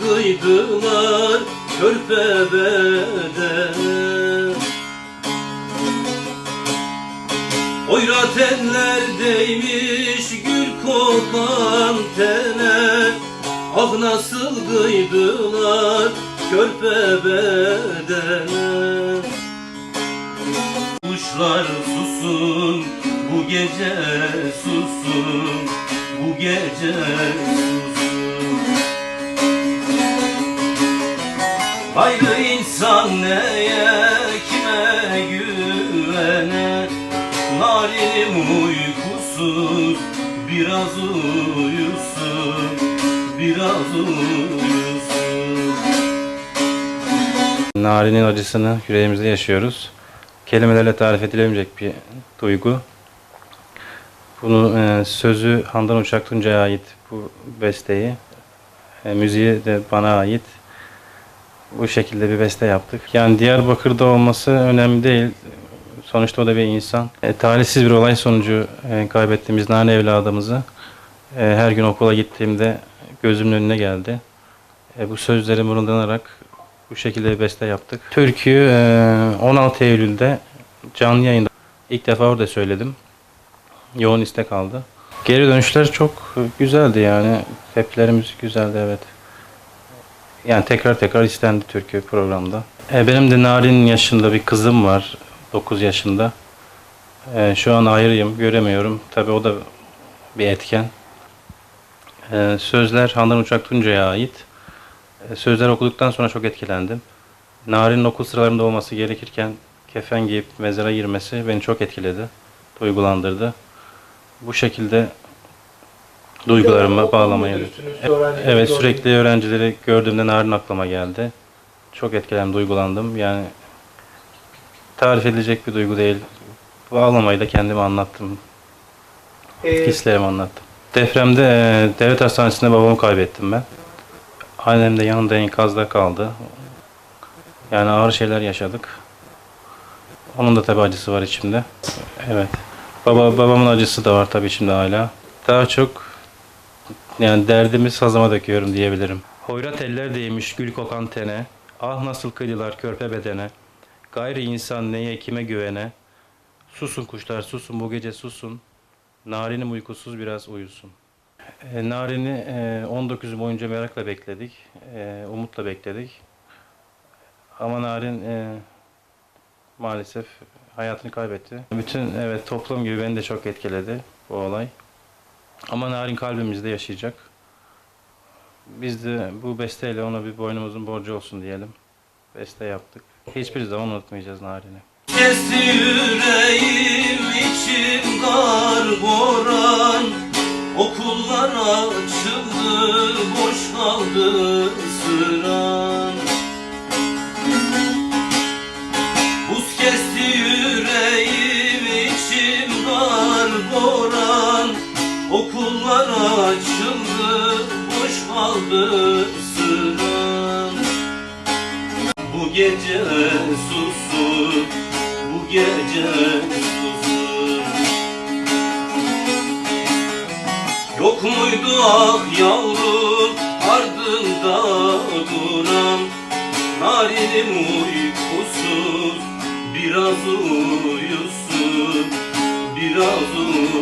kıydılar körpe bedene Oyrat eller gül kokan tene Ah nasıl kıydılar körpe bedene Kuşlar susun bu gece susun bu gece susun Hayrı insan neye kime güvene Narinim uykusuz biraz uyusun biraz uyusun Narinin acısını yüreğimizde yaşıyoruz. Kelimelerle tarif edilemeyecek bir duygu. Bunu e, sözü Handan Uçak Tuncay'a ait bu besteyi. E, müziği de bana ait. Bu şekilde bir beste yaptık. Yani Diyarbakır'da olması önemli değil. Sonuçta o da bir insan. E, talihsiz bir olay sonucu e, kaybettiğimiz nane evladımızı e, her gün okula gittiğimde gözümün önüne geldi. E, bu sözleri mırıldanarak bu şekilde bir beste yaptık. Türküyü e, 16 Eylül'de canlı yayında ilk defa orada söyledim. Yoğun istek aldı. Geri dönüşler çok güzeldi yani. Tepkilerimiz güzeldi evet. Yani tekrar tekrar istendi türkü programda. E, benim de Narin yaşında bir kızım var. 9 yaşında. E, şu an ayrıyım, göremiyorum. Tabii o da bir etken. E, sözler Handan Uçak Tuncay'a ait. E, Sözler okuduktan sonra çok etkilendim. Narin'in okul sıralarında olması gerekirken kefen giyip mezara girmesi beni çok etkiledi, duygulandırdı. Bu şekilde duygularımı bağlamaya Evet sürekli öğrencileri gördüğümde Narin aklıma geldi. Çok etkilendim, duygulandım. Yani tarif edilecek bir duygu değil. Bağlamayı da kendime anlattım. Ee, Hislerimi anlattım. Depremde e, devlet hastanesinde babamı kaybettim ben. Annem de yanında enkazda kaldı. Yani ağır şeyler yaşadık. Onun da tabii acısı var içimde. Evet. Baba babamın acısı da var tabii içimde hala. Daha çok yani derdimi sazıma döküyorum diyebilirim. Hoyrat eller değmiş gül kokan tene. Ah nasıl kıydılar körpe bedene. Gayri insan neye kime güvene. Susun kuşlar susun bu gece susun. Narinim uykusuz biraz uyusun. E, Narin'i e, 19 yıl boyunca merakla bekledik. E, umutla bekledik. Ama Narin e, maalesef hayatını kaybetti. Bütün evet toplum gibi beni de çok etkiledi bu olay. Ama Narin kalbimizde yaşayacak. Biz de bu besteyle ona bir boynumuzun borcu olsun diyelim. Beste yaptık. Hiçbir zaman unutmayacağız Narin'i. Kesti yüreğim içim kar boran Okullar açıldı boş kaldı sıran Okullar açıldı boş kaldı sıran bu gece susun, bu gece susun Yok muydu ah yavrum ardında duran Narinim uykusuz biraz uyusun, biraz uyusun